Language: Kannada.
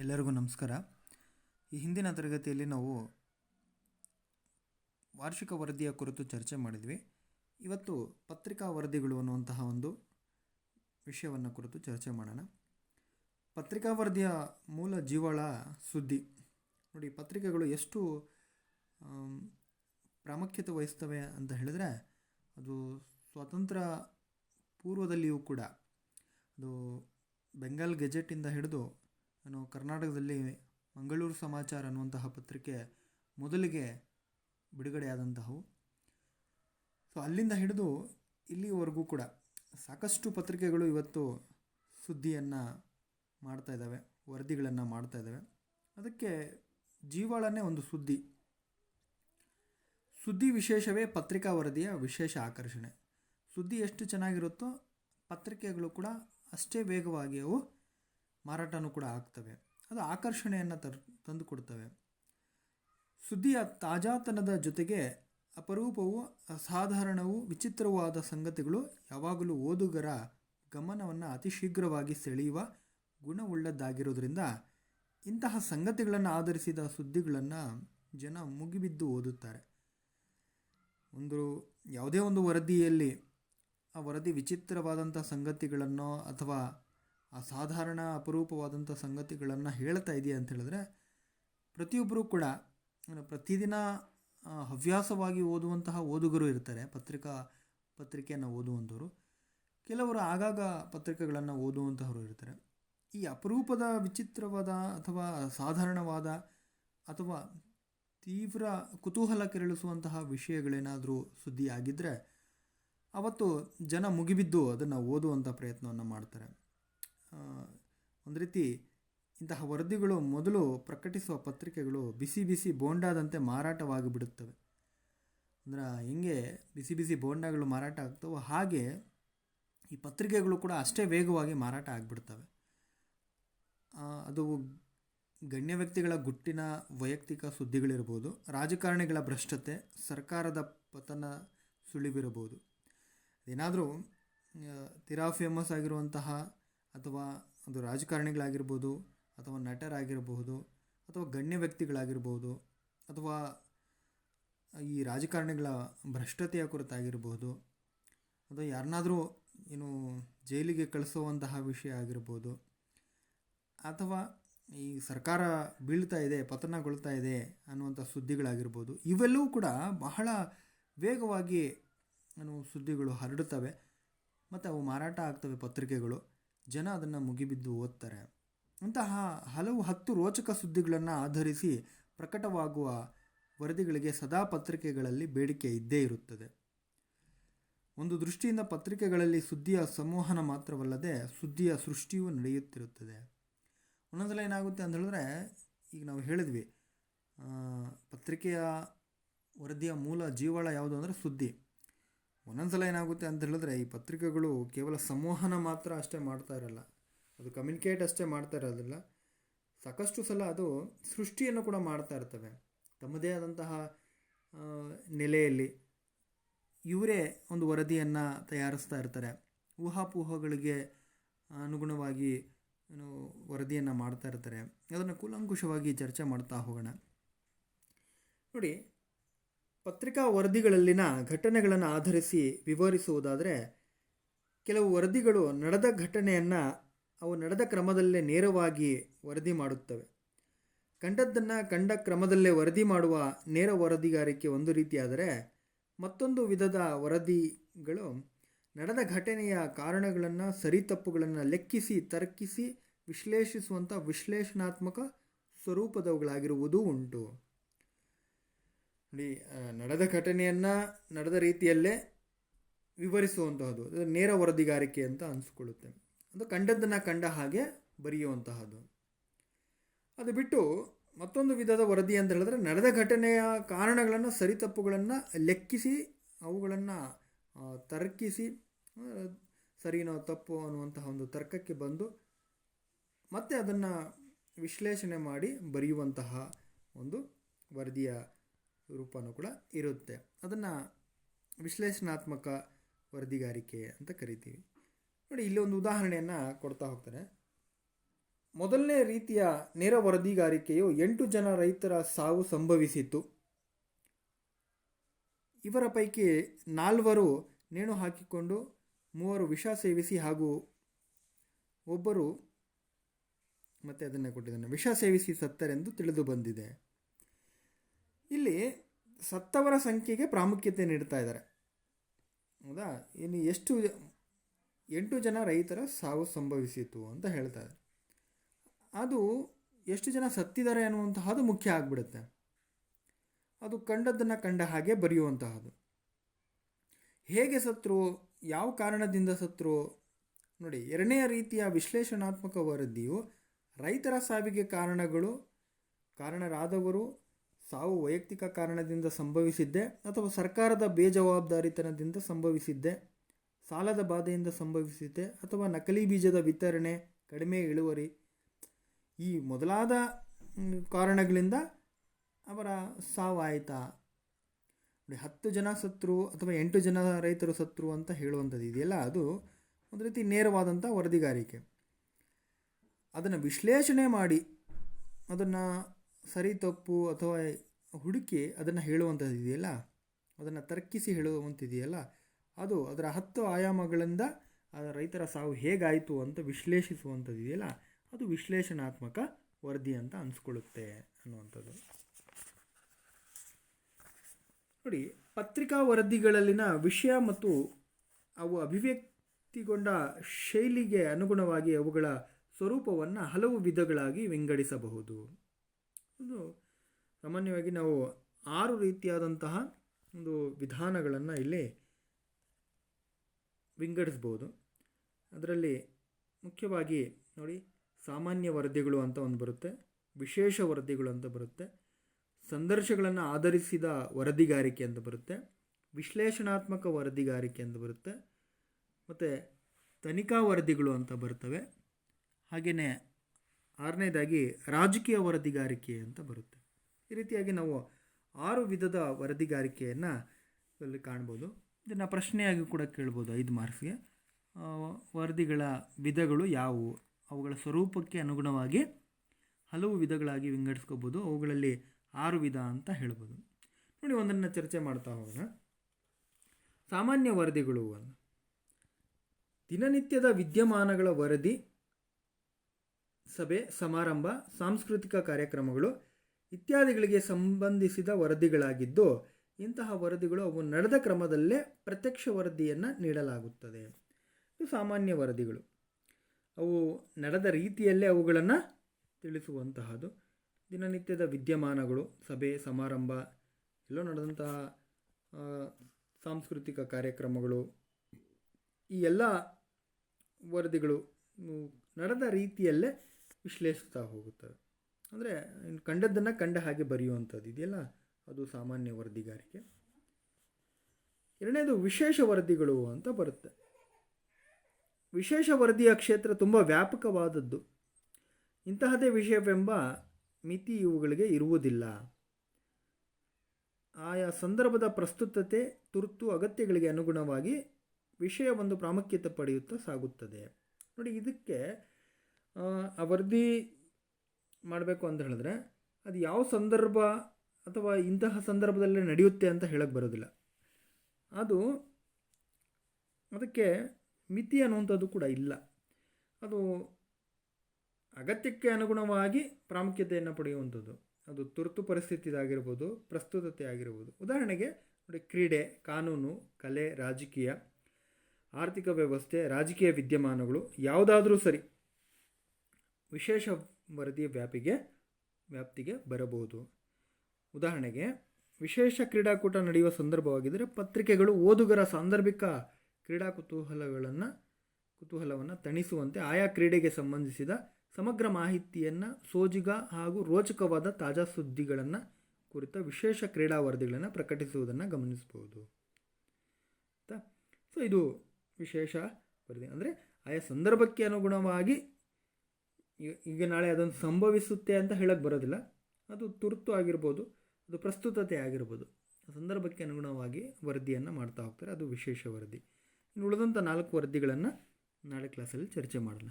ಎಲ್ಲರಿಗೂ ನಮಸ್ಕಾರ. ಈ ಹಿಂದಿನ ತರಗತಿಯಲ್ಲಿ ನಾವು ವಾರ್ಷಿಕ ವರದಿಯ ಕುರಿತು ಚರ್ಚೆ ಮಾಡಿದ್ವಿ. ಇವತ್ತು ಪತ್ರಿಕಾ ವರದಿಗಳು ಅನ್ನುವಂತಹ ಒಂದು ವಿಷಯವನ್ನು ಕುರಿತು ಚರ್ಚೆ ಮಾಡೋಣ. ಪತ್ರಿಕಾ ವರದಿಯ ಮೂಲ ಜೀವಾಳ ಸುದ್ದಿ. ನೋಡಿ, ಪತ್ರಿಕೆಗಳು ಎಷ್ಟು ಪ್ರಾಮುಖ್ಯತೆ ವಹಿಸ್ತವೆ ಅಂತ ಹೇಳಿದ್ರೆ ಅದು ಸ್ವಾತಂತ್ರ್ಯ ಪೂರ್ವದಲ್ಲಿಯೂ ಕೂಡ, ಅದು ಬೆಂಗಾಲ್ ಗೆಜೆಟಿಂದ ಹಿಡಿದು ನಾನು ಕರ್ನಾಟಕದಲ್ಲಿ ಮಂಗಳೂರು ಸಮಾಚಾರ ಅನ್ನುವಂತಹ ಪತ್ರಿಕೆ ಮೊದಲಿಗೆ ಬಿಡುಗಡೆಯಾದಂತಹವು. ಸೊ ಅಲ್ಲಿಂದ ಹಿಡಿದು ಇಲ್ಲಿವರೆಗೂ ಕೂಡ ಸಾಕಷ್ಟು ಪತ್ರಿಕೆಗಳು ಇವತ್ತು ಸುದ್ದಿಯನ್ನು ಮಾಡ್ತಾ ಇದ್ದಾವೆ, ವರದಿಗಳನ್ನು ಮಾಡ್ತಾ ಇದ್ದಾವೆ. ಅದಕ್ಕೆ ಜೀವಾಳನೇ ಒಂದು ಸುದ್ದಿ. ಸುದ್ದಿ ವಿಶೇಷವೇ ಪತ್ರಿಕಾ ವರದಿಯ ವಿಶೇಷ ಆಕರ್ಷಣೆ. ಸುದ್ದಿ ಎಷ್ಟು ಚೆನ್ನಾಗಿರುತ್ತೋ ಪತ್ರಿಕೆಗಳು ಕೂಡ ಅಷ್ಟೇ ವೇಗವಾಗಿ ಅವು ಮಾರಾಟನೂ ಕೂಡ ಆಗ್ತವೆ. ಅದು ಆಕರ್ಷಣೆಯನ್ನು ತರ್, ತಂದು ಕೊಡ್ತವೆ. ಸುದ್ದಿಯ ತಾಜಾತನದ ಜೊತೆಗೆ ಅಪರೂಪವು ಅಸಾಧಾರಣವು ವಿಚಿತ್ರವಾದ ಸಂಗತಿಗಳು ಯಾವಾಗಲೂ ಓದುಗರ ಗಮನವನ್ನು ಅತಿ ಶೀಘ್ರವಾಗಿ ಸೆಳೆಯುವ ಗುಣವುಳ್ಳದ್ದಾಗಿರೋದ್ರಿಂದ ಇಂತಹ ಸಂಗತಿಗಳನ್ನು ಆಧರಿಸಿದ ಸುದ್ದಿಗಳನ್ನು ಜನ ಮುಗಿಬಿದ್ದು ಓದುತ್ತಾರೆ. ಒಂದು, ಯಾವುದೇ ಒಂದು ವರದಿಯಲ್ಲಿ ಆ ವರದಿ ವಿಚಿತ್ರವಾದಂಥ ಸಂಗತಿಗಳನ್ನು ಅಥವಾ ಅಸಾಧಾರಣ ಅಪರೂಪವಾದಂಥ ಸಂಗತಿಗಳನ್ನು ಹೇಳ್ತಾ ಇದೆಯಾ ಅಂತ ಹೇಳಿದ್ರೆ ಪ್ರತಿಯೊಬ್ಬರೂ ಕೂಡ ಪ್ರತಿದಿನ ಹವ್ಯಾಸವಾಗಿ ಓದುವಂತಹ ಓದುಗರು ಇರ್ತಾರೆ, ಪತ್ರಿಕಾ, ಪತ್ರಿಕೆಯನ್ನು ಓದುವಂಥವರು. ಕೆಲವರು ಆಗಾಗ ಪತ್ರಿಕೆಗಳನ್ನು ಓದುವಂತಹವರು ಇರ್ತಾರೆ. ಈ ಅಪರೂಪದ ವಿಚಿತ್ರವಾದ ಅಥವಾ ಸಾಧಾರಣವಾದ ಅಥವಾ ತೀವ್ರ ಕುತೂಹಲ ಕೆರಳಿಸುವಂತಹ ವಿಷಯಗಳೇನಾದರೂ ಸುದ್ದಿ ಆಗಿದ್ದರೆ ಅವತ್ತು ಜನ ಮುಗಿಬಿದ್ದು ಅದನ್ನು ಓದುವಂಥ ಪ್ರಯತ್ನವನ್ನು ಮಾಡ್ತಾರೆ. ಒಂದು ರೀತಿ ಇಂತಹ ವರದಿಗಳು ಮೊದಲು ಪ್ರಕಟಿಸುವ ಪತ್ರಿಕೆಗಳು ಬಿಸಿ ಬಿಸಿ ಬೋಂಡಾದಂತೆ ಮಾರಾಟವಾಗಿ ಬಿಡುತ್ತವೆ ಅಂದ್ರೆ ಹೆಂಗೆ ಬಿಸಿ ಬಿಸಿ ಬೋಂಡಾಗಳು ಮಾರಾಟ ಆಗ್ತವೋ ಹಾಗೆ ಈ ಪತ್ರಿಕೆಗಳು ಕೂಡ ಅಷ್ಟೇ ವೇಗವಾಗಿ ಮಾರಾಟ ಆಗಿಬಿಡ್ತವೆ. ಅದು ಗಣ್ಯ ವ್ಯಕ್ತಿಗಳ ಗುಟ್ಟಿನ ವೈಯಕ್ತಿಕ ಸುದ್ದಿಗಳಿರ್ಬೋದು, ರಾಜಕಾರಣಿಗಳ ಭ್ರಷ್ಟತೆ, ಸರ್ಕಾರದ ಪತನ ಸುಳಿವಿರಬಹುದು ಏನಾದರೂ ತೀರಾ ಫೇಮಸ್ ಆಗಿರುವಂತಹ ಅಥವಾ ಒಂದು ರಾಜಕಾರಣಿಗಳಾಗಿರ್ಬೋದು ಅಥವಾ ನಟರಾಗಿರಬಹುದು ಅಥವಾ ಗಣ್ಯ ವ್ಯಕ್ತಿಗಳಾಗಿರ್ಬೋದು ಅಥವಾ ಈ ರಾಜಕಾರಣಿಗಳ ಭ್ರಷ್ಟತೆಯ ಕುರಿತಾಗಿರ್ಬೋದು ಅಥವಾ ಯಾರನ್ನಾದರೂ ಏನು ಜೈಲಿಗೆ ಕಳಿಸುವಂತಹ ವಿಷಯ ಆಗಿರ್ಬೋದು ಅಥವಾ ಈ ಸರ್ಕಾರ ಬೀಳ್ತಾ ಇದೆ, ಪತನಗೊಳ್ತಾ ಇದೆ ಅನ್ನುವಂಥ ಸುದ್ದಿಗಳಾಗಿರ್ಬೋದು, ಇವೆಲ್ಲವೂ ಕೂಡ ಬಹಳ ವೇಗವಾಗಿ ಏನು ಸುದ್ದಿಗಳು ಹರಡುತ್ತವೆ. ಮತ್ತು ಅವು ಮಾರಾಟ ಆಗ್ತವೆ ಪತ್ರಿಕೆಗಳು. ಜನ ಅದನ್ನು ಮುಗಿಬಿದ್ದು ಓದ್ತಾರೆ. ಅಂತಹ ಹಲವು ಹತ್ತು ರೋಚಕ ಸುದ್ದಿಗಳನ್ನು ಆಧರಿಸಿ ಪ್ರಕಟವಾಗುವ ವರದಿಗಳಿಗೆ ಸದಾ ಪತ್ರಿಕೆಗಳಲ್ಲಿ ಬೇಡಿಕೆ ಇದ್ದೇ ಇರುತ್ತದೆ. ಒಂದು ದೃಷ್ಟಿಯಿಂದ ಪತ್ರಿಕೆಗಳಲ್ಲಿ ಸುದ್ದಿಯ ಸಂವಹನ ಮಾತ್ರವಲ್ಲದೆ ಸುದ್ದಿಯ ಸೃಷ್ಟಿಯೂ ನಡೆಯುತ್ತಿರುತ್ತದೆ. ಒಂದೊಂದ್ಸಲ ಏನಾಗುತ್ತೆ ಅಂತ ಹೇಳಿದ್ರೆ, ಈಗ ನಾವು ಹೇಳಿದ್ವಿ ಪತ್ರಿಕೆಯ ವರದಿಯ ಮೂಲ ಜೀವಾಳ ಯಾವುದು ಅಂದರೆ ಸುದ್ದಿ. ಒಂದೊಂದ್ಸಲ ಏನಾಗುತ್ತೆ ಅಂತ ಹೇಳಿದ್ರೆ ಈ ಪತ್ರಿಕೆಗಳು ಕೇವಲ ಸಂವಹನ ಮಾತ್ರ ಅಷ್ಟೇ ಮಾಡ್ತಾ ಇರಲ್ಲ. ಅದು ಕಮ್ಯುನಿಕೇಟ್ ಅಷ್ಟೇ ಮಾಡ್ತಾ ಇರೋದಿಲ್ಲ. ಸಾಕಷ್ಟು ಸಲ ಅದು ಸೃಷ್ಟಿಯನ್ನು ಕೂಡ ಮಾಡ್ತಾ ಇರ್ತವೆ. ತಮ್ಮದೇ ಆದಂತಹ ನೆಲೆಯಲ್ಲಿ ಇವರೇ ಒಂದು ವರದಿಯನ್ನು ತಯಾರಿಸ್ತಾ ಇರ್ತಾರೆ. ಊಹಾಪೋಹಗಳಿಗೆ ಅನುಗುಣವಾಗಿ ಏನು ವರದಿಯನ್ನು ಮಾಡ್ತಾ ಇರ್ತಾರೆ. ಅದನ್ನು ಕೂಲಂಕುಷವಾಗಿ ಚರ್ಚೆ ಮಾಡ್ತಾ ಹೋಗೋಣ. ನೋಡಿ ಪತ್ರಿಕಾ ವರದಿಗಳಲ್ಲಿನ ಘಟನೆಗಳನ್ನು ಆಧರಿಸಿ ವಿವರಿಸುವುದಾದರೆ, ಕೆಲವು ವರದಿಗಳು ನಡೆದ ಘಟನೆಯನ್ನು ಅವು ನಡೆದ ಕ್ರಮದಲ್ಲೇ ನೇರವಾಗಿ ವರದಿ ಮಾಡುತ್ತವೆ. ಕಂಡದ್ದನ್ನು ಕಂಡ ಕ್ರಮದಲ್ಲೇ ವರದಿ ಮಾಡುವ ನೇರ ವರದಿಗಾರಿಕೆ ಒಂದು ರೀತಿಯಾದರೆ, ಮತ್ತೊಂದು ವಿಧದ ವರದಿಗಳು ನಡೆದ ಘಟನೆಯ ಕಾರಣಗಳನ್ನು, ಸರಿ ತಪ್ಪುಗಳನ್ನು ಲೆಕ್ಕಿಸಿ, ತರ್ಕಿಸಿ ವಿಶ್ಲೇಷಿಸುವಂಥ ವಿಶ್ಲೇಷಣಾತ್ಮಕ ಸ್ವರೂಪದವುಗಳಾಗಿರುವುದೂ ಉಂಟು. ನೋಡಿ ನಡೆದ ಘಟನೆಯನ್ನು ನಡೆದ ರೀತಿಯಲ್ಲೇ ವಿವರಿಸುವಂತಹದ್ದು. ಅದು ನೇರ ವರದಿಗಾರಿಕೆ ಅಂತ ಅನಿಸ್ಕೊಳ್ಳುತ್ತೆ. ಅದು ಕಂಡದ್ದನ್ನು ಕಂಡ ಹಾಗೆ ಬರೆಯುವಂತಹದ್ದು. ಅದು ಬಿಟ್ಟು ಮತ್ತೊಂದು ವಿಧದ ವರದಿ ಅಂತ ಹೇಳಿದ್ರೆ, ನಡೆದ ಘಟನೆಯ ಕಾರಣಗಳನ್ನು ಸರಿತಪ್ಪುಗಳನ್ನು ಲೆಕ್ಕಿಸಿ, ಅವುಗಳನ್ನು ತರ್ಕಿಸಿ ಸರಿನೋ ತಪ್ಪು ಅನ್ನುವಂತಹ ಒಂದು ತರ್ಕಕ್ಕೆ ಬಂದು ಮತ್ತೆ ಅದನ್ನು ವಿಶ್ಲೇಷಣೆ ಮಾಡಿ ಬರೆಯುವಂತಹ ಒಂದು ವರದಿಯ ರೂಪನೂ ಕೂಡ ಇರುತ್ತೆ. ಅದನ್ನು ವಿಶ್ಲೇಷಣಾತ್ಮಕ ವರದಿಗಾರಿಕೆ ಅಂತ ಕರಿತೀವಿ. ನೋಡಿ, ಇಲ್ಲಿ ಒಂದು ಉದಾಹರಣೆಯನ್ನು ಕೊಡ್ತಾ ಹೋಗ್ತಾರೆ ಮೊದಲನೇ ರೀತಿಯ ನೇರ ವರದಿಗಾರಿಕೆಯು ಎಂಟು ಜನ ರೈತರ ಸಾವು ಸಂಭವಿಸಿತು ಇವರ ಪೈಕಿ ನಾಲ್ವರು ನೇಣು ಹಾಕಿಕೊಂಡು, ಮೂವರು ವಿಷ ಸೇವಿಸಿ ಹಾಗೂ ಒಬ್ಬರು ಮತ್ತೆ ಅದನ್ನು ಕೊಟ್ಟಿದ್ದಾನೆ. ವಿಷ ಸೇವಿಸಿ ಸತ್ತರೆಂದು ತಿಳಿದು ಬಂದಿದೆ. ಇಲ್ಲಿ ಸತ್ತವರ ಸಂಖ್ಯೆಗೆ ಪ್ರಾಮುಖ್ಯತೆ ನೀಡ್ತಾ ಇದ್ದಾರೆ. ಹೌದಾ? ಇನ್ನು ಎಷ್ಟು ಎಂಟು ಜನ ರೈತರ ಸಾವು ಸಂಭವಿಸಿತು ಅಂತ ಹೇಳ್ತಾ ಇದ್ದಾರೆ. ಅದು ಎಷ್ಟು ಜನ ಸತ್ತಿದ್ದಾರೆ ಅನ್ನುವಂತಹದ್ದು ಮುಖ್ಯ ಆಗಿಬಿಡುತ್ತೆ. ಅದು ಕಂಡದ್ದನ್ನು ಕಂಡ ಹಾಗೆ ಬರೆಯುವಂತಹದ್ದು. ಹೇಗೆ ಸತ್ರು, ಯಾವ ಕಾರಣದಿಂದ ಸತ್ರು? ನೋಡಿ ಎರಡನೇ ರೀತಿಯ ವಿಶ್ಲೇಷಣಾತ್ಮಕ ವರದಿಯು ರೈತರ ಸಾವಿಗೆ ಕಾರಣಗಳು, ಕಾರಣರಾದವರು ಸಾವು ವೈಯಕ್ತಿಕ ಕಾರಣದಿಂದ ಸಂಭವಿಸಿದ್ದೆ ಅಥವಾ ಸರ್ಕಾರದ ಬೇಜವಾಬ್ದಾರಿತನದಿಂದ ಸಂಭವಿಸಿದ್ದೆ? ಸಾಲದ ಬಾಧೆಯಿಂದ ಸಂಭವಿಸಿದ್ದೆ ಅಥವಾ ನಕಲಿ ಬೀಜದ ವಿತರಣೆ ಕಡಿಮೆ ಇಳುವರಿ? ಈ ಮೊದಲಾದ ಕಾರಣಗಳಿಂದ ಅವರ ಸಾವಾಯಿತಾ? ನೋಡಿ, ಹತ್ತು ಜನ ಸತ್ರು ಅಥವಾ ಎಂಟು ಜನ ರೈತರು ಸತ್ರು ಅಂತ ಹೇಳುವಂಥದ್ದು ಇದೆಯಲ್ಲ, ಅದು ಒಂದು ರೀತಿ ನೇರವಾದಂಥ ವರದಿಗಾರಿಕೆ. ಅದನ್ನು ವಿಶ್ಲೇಷಣೆ ಮಾಡಿ, ಅದನ್ನು ಸರಿ ತಪ್ಪು ಅಥವಾ ಹುಡುಕಿ ಅದನ್ನು ಹೇಳುವಂಥದ್ದು ಇದೆಯಲ್ಲ? ಅದನ್ನು ತರ್ಕಿಸಿ ಹೇಳುವಂಥದ್ದಿದೆಯಲ್ಲ ಅದು ಅದರ ಹತ್ತು ಆಯಾಮಗಳಿಂದ ರೈತರ ಸಾವು ಹೇಗಾಯಿತು ಅಂತ ವಿಶ್ಲೇಷಿಸುವಂಥದ್ದು ಇದೆಯಲ್ಲ? ಅದು ವಿಶ್ಲೇಷಣಾತ್ಮಕ ವರದಿ ಅಂತ ಅನಿಸ್ಕೊಳ್ಳುತ್ತೆ ಅನ್ನುವಂಥದ್ದು. ನೋಡಿ, ಪತ್ರಿಕಾ ವರದಿಗಳಲ್ಲಿನ ವಿಷಯ ಮತ್ತು ಅವು ಅಭಿವ್ಯಕ್ತಿಗೊಂಡ ಶೈಲಿಗೆ ಅನುಗುಣವಾಗಿ ಅವುಗಳ ಸ್ವರೂಪವನ್ನು ಹಲವು ವಿಧಗಳಾಗಿ ವಿಂಗಡಿಸಬಹುದು. ಇದು ಸಾಮಾನ್ಯವಾಗಿ ನಾವು ಆರು ರೀತಿಯಾದಂತಹ ಒಂದು ವಿಧಾನಗಳನ್ನು ಇಲ್ಲಿ ವಿಂಗಡಿಸ್ಬೋದು. ಅದರಲ್ಲಿ ಮುಖ್ಯವಾಗಿ ನೋಡಿ, ಸಾಮಾನ್ಯ ವರದಿಗಳು ಅಂತ ಒಂದು ಬರುತ್ತೆ, ವಿಶೇಷ ವರದಿಗಳು ಅಂತ ಬರುತ್ತೆ, ಸಂದರ್ಶಗಳನ್ನು ಆಧರಿಸಿದ ವರದಿಗಾರಿಕೆ ಅಂತ ಬರುತ್ತೆ, ವಿಶ್ಲೇಷಣಾತ್ಮಕ ವರದಿಗಾರಿಕೆ ಅಂತ ಬರುತ್ತೆ, ಮತ್ತು ತನಿಖಾ ವರದಿಗಳು ಅಂತ ಬರ್ತವೆ. ಹಾಗೆಯೇ ಆರನೇದಾಗಿ ರಾಜಕೀಯ ವರದಿಗಾರಿಕೆ ಅಂತ ಬರುತ್ತೆ. ಈ ರೀತಿಯಾಗಿ ನಾವು ಆರು ವಿಧದ ವರದಿಗಾರಿಕೆಯನ್ನು ಇಲ್ಲಿ ಕಾಣ್ಬೋದು. ಇದನ್ನು ಪ್ರಶ್ನೆಯಾಗಿ ಕೂಡ ಕೇಳ್ಬೋದು ಐದು ಮಾರ್ಕ್ಸ್ಗೆ. ವರದಿಗಳ ವಿಧಗಳು ಯಾವುವು? ಅವುಗಳ ಸ್ವರೂಪಕ್ಕೆ ಅನುಗುಣವಾಗಿ ಹಲವು ವಿಧಗಳಾಗಿ ವಿಂಗಡಿಸ್ಕೋಬೋದು. ಅವುಗಳಲ್ಲಿ ಆರು ವಿಧ ಅಂತ ಹೇಳ್ಬೋದು. ನೋಡಿ, ಒಂದನ್ನು ಚರ್ಚೆ ಮಾಡ್ತಾ ಹೋಗೋಣ. ಸಾಮಾನ್ಯ ವರದಿಗಳು ದಿನನಿತ್ಯದ ವಿದ್ಯಮಾನಗಳ ವರದಿ ಸಭೆ, ಸಮಾರಂಭ, ಸಾಂಸ್ಕೃತಿಕ ಕಾರ್ಯಕ್ರಮಗಳು ಇತ್ಯಾದಿಗಳಿಗೆ ಸಂಬಂಧಿಸಿದ ವರದಿಗಳಾಗಿದ್ದು, ಇಂತಹ ವರದಿಗಳು ಅವು ನಡೆದ ಕ್ರಮದಲ್ಲೇ ಪ್ರತ್ಯಕ್ಷ ವರದಿಯನ್ನು ನೀಡಲಾಗುತ್ತದೆ. ಇದು ಸಾಮಾನ್ಯ ವರದಿಗಳು. ಅವು ನಡೆದ ರೀತಿಯಲ್ಲೇ ಅವುಗಳನ್ನು ತಿಳಿಸುವಂತಹದ್ದು. ದಿನನಿತ್ಯದ ವಿದ್ಯಮಾನಗಳು, ಸಭೆ, ಸಮಾರಂಭ, ಎಲ್ಲೋ ನಡೆದಂತಹ ಸಾಂಸ್ಕೃತಿಕ ಕಾರ್ಯಕ್ರಮಗಳು, ಈ ಎಲ್ಲ ವರದಿಗಳು ನಡೆದ ರೀತಿಯಲ್ಲೇ ವಿಶ್ಲೇಷಿಸ್ತಾ ಹೋಗುತ್ತವೆ. ಅಂದರೆ ಕಂಡದ್ದನ್ನು ಕಂಡ ಹಾಗೆ ಬರೆಯುವಂಥದ್ದು ಇದೆಯಲ್ಲ, ಅದು ಸಾಮಾನ್ಯ ವರದಿಗಾರಿಕೆ. ಎರಡನೇದು ವಿಶೇಷ ವರದಿಗಳು ಅಂತ ಬರುತ್ತೆ. ವಿಶೇಷ ವರದಿಯ ಕ್ಷೇತ್ರ ತುಂಬ ವ್ಯಾಪಕವಾದದ್ದು. ಇಂತಹದೇ ವಿಷಯವೆಂಬ ಮಿತಿ ಇವುಗಳಿಗೆ ಇರುವುದಿಲ್ಲ. ಆಯಾ ಸಂದರ್ಭದ ಪ್ರಸ್ತುತತೆ, ತುರ್ತು ಅಗತ್ಯಗಳಿಗೆ ಅನುಗುಣವಾಗಿ ವಿಷಯ ಒಂದು ಪ್ರಾಮುಖ್ಯತೆ ಪಡೆಯುತ್ತಾ ಸಾಗುತ್ತದೆ. ನೋಡಿ, ಇದಕ್ಕೆ ಆ, ವರದಿ ಮಾಡಬೇಕು ಅಂತ ಹೇಳಿದ್ರೆ ಅದು ಯಾವ ಸಂದರ್ಭ ಅಥವಾ ಇಂತಹ ಸಂದರ್ಭದಲ್ಲೇ ನಡೆಯುತ್ತೆ ಅಂತ ಹೇಳಕ್ಕೆ ಬರೋದಿಲ್ಲ. ಅದು ಅದಕ್ಕೆ ಮಿತಿ ಅನ್ನುವಂಥದ್ದು ಕೂಡ ಇಲ್ಲ. ಅದು ಅಗತ್ಯಕ್ಕೆ ಅನುಗುಣವಾಗಿ ಪ್ರಾಮುಖ್ಯತೆಯನ್ನು ಪಡೆಯುವಂಥದ್ದು. ಅದು ತುರ್ತು ಪರಿಸ್ಥಿತಿದಾಗಿರ್ಬೋದು ಪ್ರಸ್ತುತತೆ ಆಗಿರ್ಬೋದು ಉದಾಹರಣೆಗೆ ನೋಡಿ ಕ್ರೀಡೆ ಕಾನೂನು ಕಲೆ ರಾಜಕೀಯ ಆರ್ಥಿಕ ವ್ಯವಸ್ಥೆ ರಾಜಕೀಯ ವಿದ್ಯಮಾನಗಳು ಯಾವುದಾದ್ರೂ ಸರಿ ವಿಶೇಷ ವರದಿಯ ವ್ಯಾಪಿಗೆ, ವ್ಯಾಪ್ತಿಗೆ ಬರಬಹುದು. ಉದಾಹರಣೆಗೆ, ವಿಶೇಷ ಕ್ರೀಡಾಕೂಟ ನಡೆಯುವ ಸಂದರ್ಭವಾಗಿದ್ದರೆ ಪತ್ರಿಕೆಗಳು ಓದುಗರ ಸಾಂದರ್ಭಿಕ ಕ್ರೀಡಾ ಕುತೂಹಲಗಳನ್ನು, ಕುತೂಹಲವನ್ನು ತಣಿಸುವಂತೆ ಆಯಾ ಕ್ರೀಡೆಗೆ ಸಂಬಂಧಿಸಿದ ಸಮಗ್ರ ಮಾಹಿತಿಯನ್ನು, ಸೋಜಿಗ ಹಾಗೂ ರೋಚಕವಾದ ತಾಜಾ ಸುದ್ದಿಗಳನ್ನು ಕುರಿತ ವಿಶೇಷ ಕ್ರೀಡಾ ವರದಿಗಳನ್ನು ಪ್ರಕಟಿಸುವುದನ್ನು ಗಮನಿಸಬಹುದು. ಸೊ ಇದು ವಿಶೇಷ ವರದಿ. ಅಂದರೆ ಆಯಾ ಸಂದರ್ಭಕ್ಕೆ ಅನುಗುಣವಾಗಿ ಈಗ ನಾಳೆ ಅದೊಂದು ಸಂಭವಿಸುತ್ತೆ ಅಂತ ಹೇಳಕ್ಕೆ ಬರೋದಿಲ್ಲ. ಅದು ತುರ್ತು ಆಗಿರ್ಬೋದು, ಅದು ಪ್ರಸ್ತುತತೆ ಆಗಿರ್ಬೋದು. ಸಂದರ್ಭಕ್ಕೆ ಅನುಗುಣವಾಗಿ ವರದಿಯನ್ನು ಮಾಡ್ತಾ ಹೋಗ್ತಾರೆ. ಅದು ವಿಶೇಷ ವರದಿ. ಇನ್ನು ಉಳಿದಂಥ ನಾಲ್ಕು ವರದಿಗಳನ್ನು ನಾಳೆ ಕ್ಲಾಸಲ್ಲಿ ಚರ್ಚೆ ಮಾಡೋಣ